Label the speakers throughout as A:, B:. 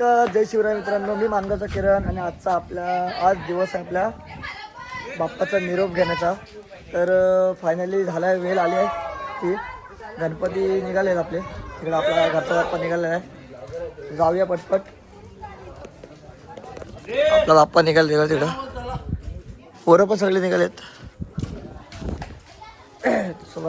A: तर जय शिवराय मित्रांनो मी मानगाचा किरण आणि आजचा आपला आज दिवस आहे आपल्या बाप्पाचा निरोप घेण्याचा. तर फायनली झाला आहे वेळ आली आहे की गणपती निघाले आहेत आपले. तिकडे आपला घरचा बाप्पा निघालेला आहे. जाऊया पटपट. आपला बाप्पा निघाला तिकडं. तिकडं पोरं पण सगळे निघालेत. सो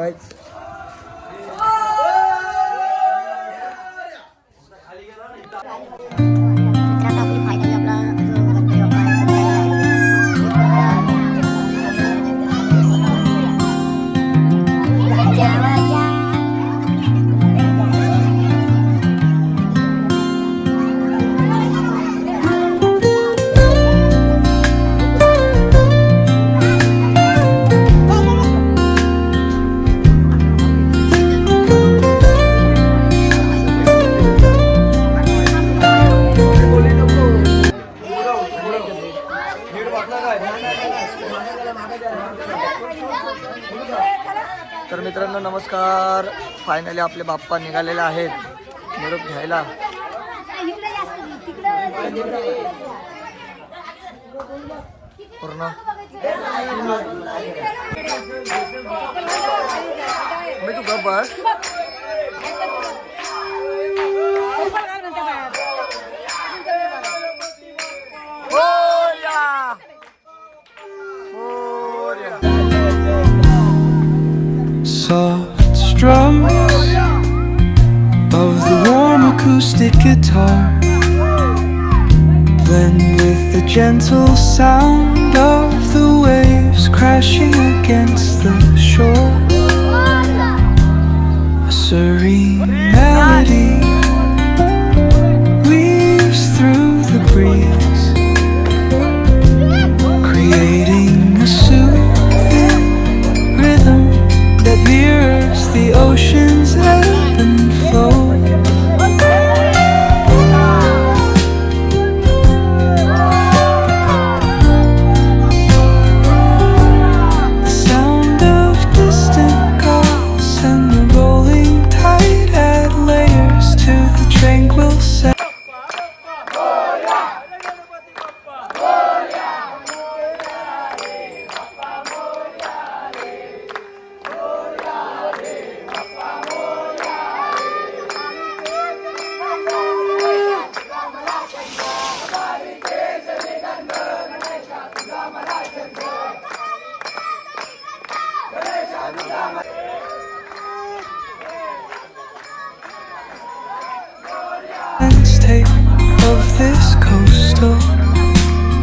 A: तर मित्रांनो नमस्कार. फायनली आपले बाप्पा निघालेले आहेत. निरोप घ्यायला. पूर्ण. मी तू बस.
B: Gentle sound of the waves crashing against the shore. A serene melody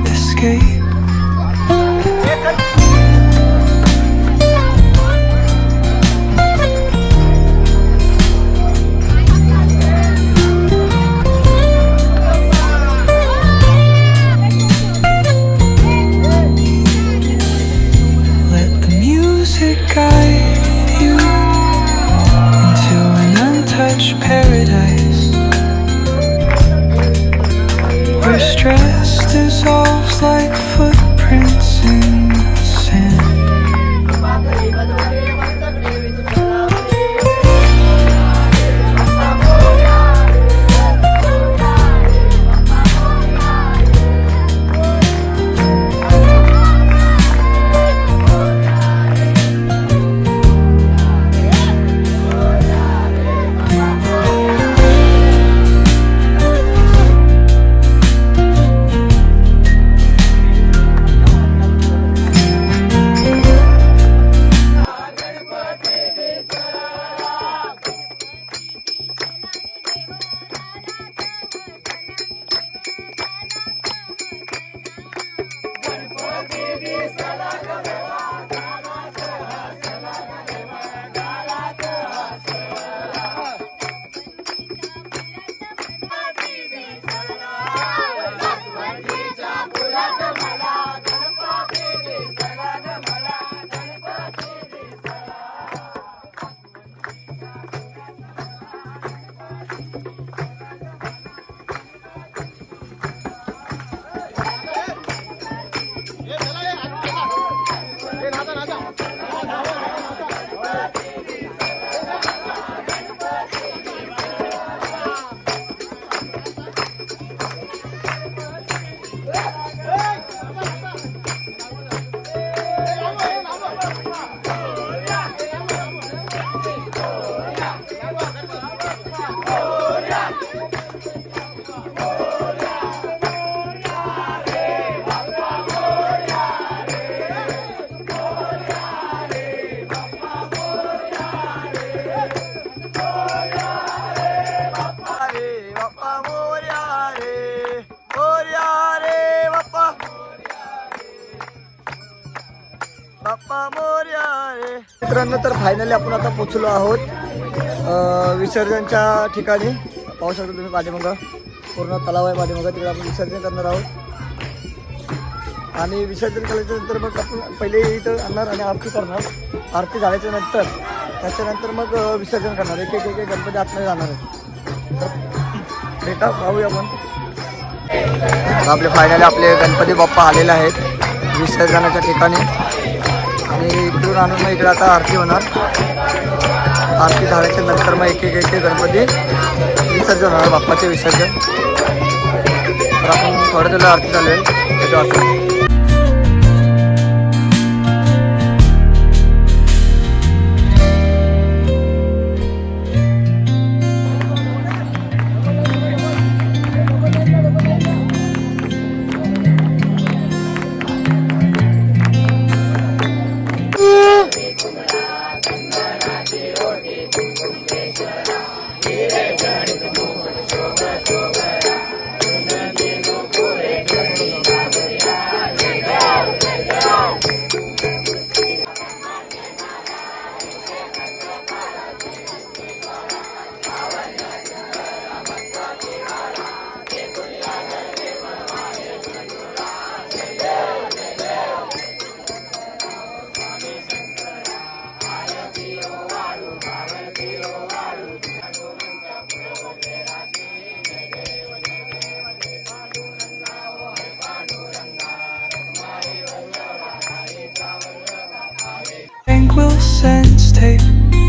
B: escape. Let the music guide
A: मित्रांनो तर फायनली आपण आता पोचलो आहोत विसर्जनच्या ठिकाणी. पाहू शकता तुम्ही पाठीमागं. पूर्ण तलाव आहे पाठीमागं तिकडे आपण विसर्जन करणार आहोत. आणि विसर्जन केल्याच्यानंतर मग आपण पहिले इथं आणणार आणि आरती करणार. आरती झाल्याच्यानंतर त्याच्यानंतर मग विसर्जन करणार. एक एक एक एक गणपती आतमध्ये जाणार आहे भेटा पाहूया आपण. आपले फायनली आपले गणपती बाप्पा आलेले आहेत. विसर्जनाच्या ठिकाणी. आणि इकडून आणून मग इकडे आता आरती होणार. आरती झाल्याच्यानंतर मग एक एक एक गणपती विसर्जन होणार बाप्पाचे विसर्जन. तर आपण थोड्या थोड्या आरती झाली आहे. त्याच्या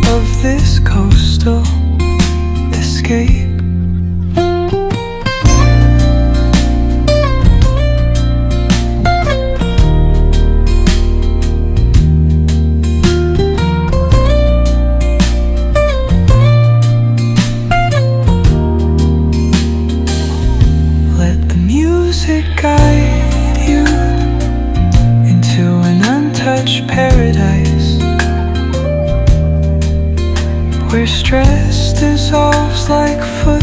B: of this coastal escape. Stress dissolves like footprints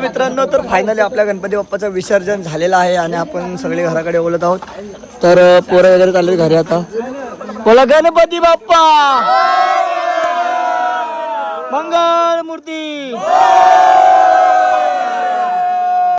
A: तर मित्रांनो तर फायनली आपल्या गणपती बाप्पाचं विसर्जन झालेलं आहे आणि आपण सगळे घराकडे बोलत आहोत. तर पोरं वगैरे चालले घरी आता. बोला गणपती बाप्पा! मंगळ मूर्ती